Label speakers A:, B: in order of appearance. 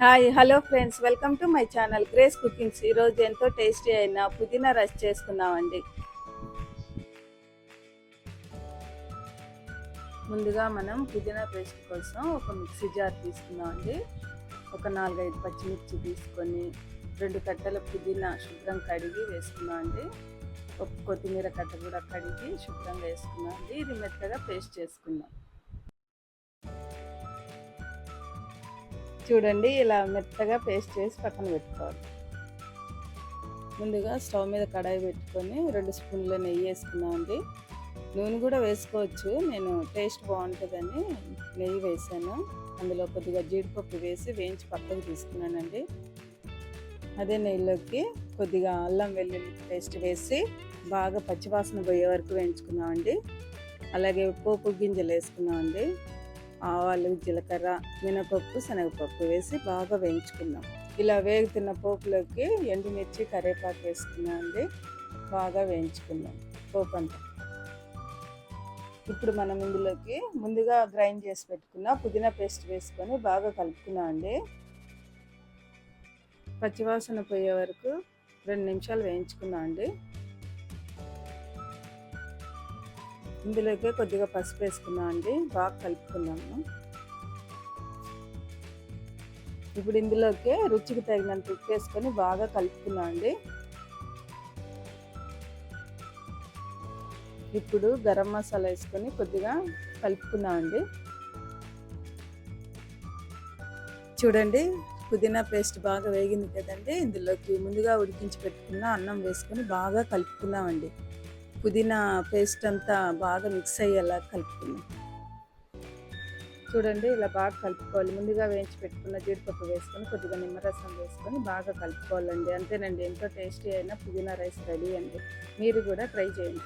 A: Hi hello friends. Welcome to my channel Grace Cookings. ఈరోజు ఎంతో tasty అయిన పుదీనా రస్ చేసుకున్నామండి ముందుగా మనం పుదీనా పేస్ట్ కోసం ఒక మిక్సీ జార్ తీసుకున్నామండి ఒక నాలుగైదు పచ్చిమిర్చి తీసుకొని రెండు కట్టల పుదీనా శుభ్రం కడిగి వేసుకున్నామండి ఒక కొత్తిమీర కట్ట కూడా కడిగి శుభ్రంగా వేసుకున్నాం అండి ఇది మెత్తగా పేస్ట్ చేసుకుందాం. చూడండి ఇలా మెత్తగా పేస్ట్ చేసి పక్కన పెట్టుకోవాలి. ముందుగా స్టవ్ మీద కడాయి పెట్టుకొని రెండు స్పూన్ల నెయ్యి వేసుకున్నామండి నూనె కూడా వేసుకోవచ్చు నేను టేస్ట్ బాగుంటుందని నెయ్యి వేసాను. అందులో కొద్దిగా జీడిపప్పు వేసి వేయించి పక్కకు తీసుకున్నానండి. అదే నెయ్యిలోకి కొద్దిగా అల్లం వెల్లుల్లి పేస్ట్ వేసి బాగా పచ్చివాసన పోయే వరకు వేయించుకున్నామండి అలాగే పోపు గింజలు వేసుకున్నామండి ఆవాలు జీలకర్ర మినపప్పు శనగపప్పు వేసి బాగా వేయించుకున్నాం ఇలా వేగుతున్న పోపులోకి ఎండుమిర్చి కరివేపాకు వేసుకున్నాం అండి. బాగా వేయించుకున్నాం పోపు అంతా. ఇప్పుడు మనం ఇందులోకి ముందుగా గ్రైండ్ చేసి పెట్టుకున్న పుదీనా పేస్ట్ వేసుకొని బాగా కలుపుకున్నాం అండి. పచ్చివాసన పోయే వరకు రెండు నిమిషాలు వేయించుకున్నాం అండి. ఇందులోకి కొద్దిగా పసుపు వేసుకున్నాం అండి. బాగా కలుపుకున్నాము. ఇప్పుడు ఇందులోకి రుచికి తగినంత ఉప్పు వేసుకొని బాగా కలుపుకున్నాం అండి. ఇప్పుడు గరం మసాలా వేసుకొని కొద్దిగా కలుపుకున్నాం అండి. చూడండి పుదీనా పేస్ట్ బాగా వేగింది కదండి. ఇందులోకి ముందుగా ఉడికించి పెట్టుకున్న అన్నం వేసుకొని బాగా కలుపుకున్నామండి పుదీనా పేస్ట్ అంతా బాగా మిక్స్ అయ్యేలా కలుపుకున్నాం చూడండి ఇలా బాగా కలుపుకోవాలి. ముందుగా వేయించి పెట్టుకున్న జీడిపప్పు వేసుకొని కొద్దిగా నిమ్మరసం వేసుకొని బాగా కలుపుకోవాలండి. అంతేనండి ఎంతో టేస్టీ అయిన పుదీనా రైస్ రెడీ అండి. మీరు కూడా ట్రై చేయండి.